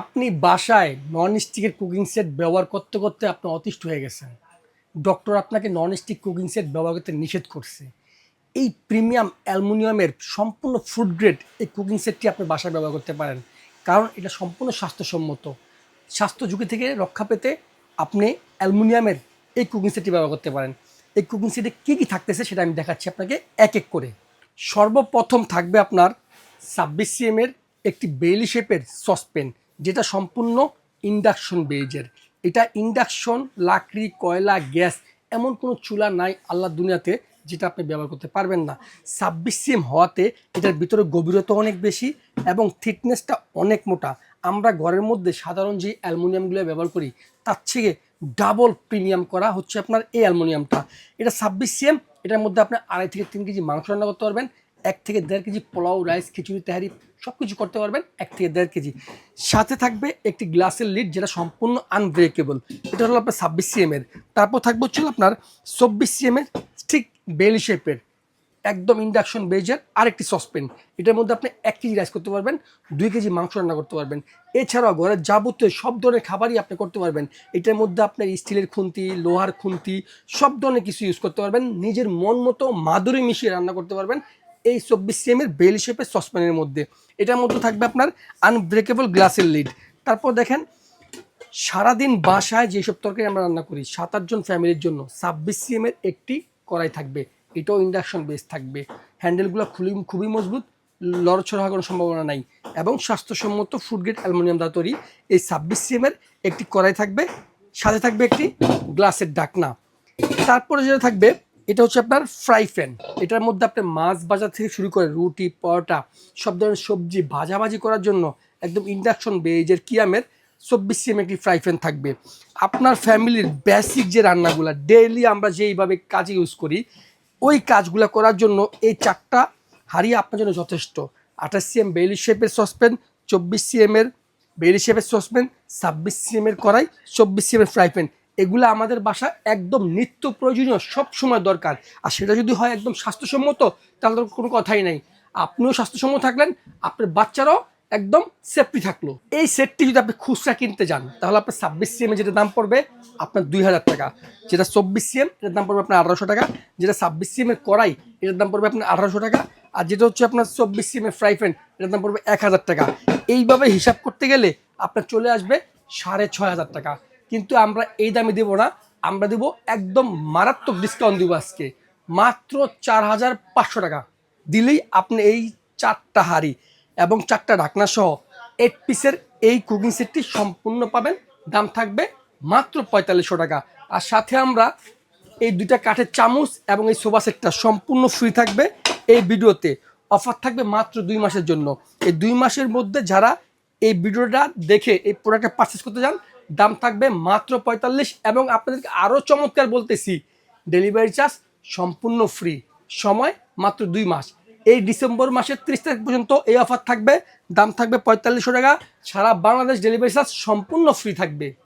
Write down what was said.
আপনি বাসায় নন স্টিকের cooking set ব্যবহার করতে করতে আপনি অতিষ্ঠ হয়ে গেছেন। ডক্টর আপনাকে নন স্টিক কুকিং সেট ব্যবহার করতে নিষেধ করছে। এই প্রিমিয়াম অ্যালুমিনিয়ামের সম্পূর্ণ ফুড গ্রেড এই কুকিং সেটটি আপনি বাসায় ব্যবহার করতে পারেন। কারণ এটা সম্পূর্ণ স্বাস্থ্যসম্মত। স্বাস্থ্য ঝুঁকি থেকে রক্ষা পেতে আপনি অ্যালুমিনিয়ামের এই কুকিং সেটটি ব্যবহার করতে পারেন। এই কুকিং সেটে কী কী থাকতেছে সেটা আমি দেখাচ্ছি আপনাকে এক এক করে। সর্বপ্রথম থাকবে আপনার ছাব্বিশ সিএমের একটি বেইলি শেপের সসপেন যেটা সম্পূর্ণ ইন্ডাকশন বেজের। এটা ইন্ডাকশন, লাকড়ি, কয়লা, গ্যাস, এমন কোনো চুলা নাই আল্লাহ দুনিয়াতে যেটা আপনি ব্যবহার করতে পারবেন না। ছাব্বিশ সিএম হওয়াতে এটার ভিতরে গভীরতা অনেক বেশি এবং থিকনেসটা অনেক মোটা। আমরা ঘরের মধ্যে সাধারণ যে অ্যালুমিনিয়ামগুলো ব্যবহার করি, তার থেকে ডাবল প্রিমিয়াম করা হচ্ছে আপনার এই অ্যালুমিনিয়ামটা। এটা ছাব্বিশ সিএম এটার মধ্যে আপনি আড়াই থেকে তিন কেজি মাংস রান্না করতে পারবেন। এক থেকে দেড় কেজি পোলাও, রাইস, খিচুড়ি, তেহারি সব কিছু করতে পারবেন এক থেকে দেড় কেজি। সাথে থাকবে একটি গ্লাসের লিড যেটা সম্পূর্ণ আনব্রেকেবল এটা হলো আপনার ছাব্বিশ সিএমের তারপর থাকবে হচ্ছে আপনার চব্বিশ সিএমের ঠিক বেলি শেপের, একদম ইন্ডাকশন বেজের আরেকটি সসপেন এটার মধ্যে আপনি এক কেজি রাইস করতে পারবেন, দুই কেজি মাংস রান্না করতে পারবেন। এছাড়াও ঘরের যাবতীয় সব ধরনের খাবারই আপনি করতে পারবেন। এটার মধ্যে আপনার স্টিলের খুন্তি, লোহার খুন্তি, সব ধরনের কিছু ইউজ করতে পারবেন। নিজের মন মতো মাদুরি মিশিয়ে রান্না করতে পারবেন। এই চব্বিশ সিএমের বেল শেপের সসপ্যানের মধ্যে। এটার মধ্যে থাকবে আপনার আনব্রেকেবল গ্লাসের লিড তারপর দেখেন, সারাদিন বাসায় যেসব তরকারি আমরা রান্না করি সাত আটজন ফ্যামিলির জন্য ছাব্বিশ সিএমের একটি কড়াই থাকবে। এটাও ইন্ডাকশন বেস থাকবে। হ্যান্ডেলগুলো খুবই খুবই মজবুত, লড়ছড় হওয়ার কোনো সম্ভাবনা নাই। এবং স্বাস্থ্যসম্মত ফুড গ্রেড অ্যালুমিনিয়াম দা তৈরি এই ছাব্বিশ সিএমের একটি কড়াই থাকবে। সাথে থাকবে একটি গ্লাসের ডাকনা। তারপরে যেটা থাকবে এটা হচ্ছে আপনার ফ্রাই প্যান এটার মধ্যে আপনি মাছ ভাজা থেকে শুরু করে রুটি, পরোটা, সব ধরনের সবজি ভাজাভাজি করার জন্য একদম ইন্ডাকশন বেজের কিয়ামের চব্বিশ সিএম একটি ফ্রাই প্যান থাকবে। আপনার ফ্যামিলির বেসিক যে রান্নাগুলো ডেইলি আমরা যেইভাবে কাজে ইউজ করি, ওই কাজগুলো করার জন্য এই চারটা হাড়ি আপনার জন্য যথেষ্ট। আঠাশ সিএম বেইলি শেপের সসপ্যান চব্বিশ সিএমের বেইলি শেপের সসপ্যান ছাব্বিশ সিএমের কড়াই, চব্বিশ সিএমের ফ্রাই প্যান এগুলো আমাদের বাসা একদম নিত্য প্রয়োজনীয়, সব সময় দরকার। আর সেটা যদি হয় একদম স্বাস্থ্যসম্মত, তাহলে কোনো কথাই নাই। আপনিও স্বাস্থ্যসম্মত থাকলেন, আপনার বাচ্চারাও একদম সেফটি থাকল। এই সেটটি যদি আপনি খুচরা কিনতে যান, তাহলে আপনার ছাব্বিশ সিএম যেটা দাম পড়বে, আপনার দুই হাজার টাকা। যেটা চব্বিশ সিএম এটার দাম পড়বে আপনার আঠারোশো টাকা। যেটা ছাব্বিশ সিএমের কড়াই, এটার দাম পড়বে আপনার আঠারোশো টাকা। আর যেটা হচ্ছে আপনার চব্বিশ সিএমের ফ্রাই প্যান এটার দাম পড়বে এক হাজার টাকা। এইভাবে হিসাব করতে গেলে আপনার চলে আসবে সাড়ে ছয় হাজার টাকা। কিন্তু আমরা এই দামে দেবো না, আমরা দেবো একদম মারাত্মক ডিসকাউন্ট দেবো আজকে। মাত্র চার হাজার পাঁচশো টাকা। দিলেই আপনি এই চারটা হাড়ি এবং চারটা ঢাকনা সহ এইট পিসের এই কুকিং সেটটি সম্পূর্ণ পাবেন। দাম থাকবে মাত্র পঁয়তাল্লিশশো টাকা। আর সাথে আমরা এই দুইটা কাঠের চামচ এবং এই সোফা সেটটা সম্পূর্ণ ফ্রি থাকবে এই ভিডিওতে। অফার থাকবে মাত্র দুই মাসের জন্য। এই দুই মাসের মধ্যে যারা এই ভিডিওটা দেখে এই প্রোডাক্টটা পারচেস করতে যান দাম থাকবে মাত্র পঁয়তাল্লিশ এবং আপনাদেরকে আরও চমৎকার বলতেছি ডেলিভারি চার্জ সম্পূর্ণ ফ্রি সময় মাত্র দুই মাস। এই ডিসেম্বর মাসের ত্রিশ তারিখ পর্যন্ত এই অফার থাকবে, দাম থাকবে পঁয়তাল্লিশশো টাকা। সারা বাংলাদেশ ডেলিভারি চার্জ সম্পূর্ণ ফ্রি থাকবে।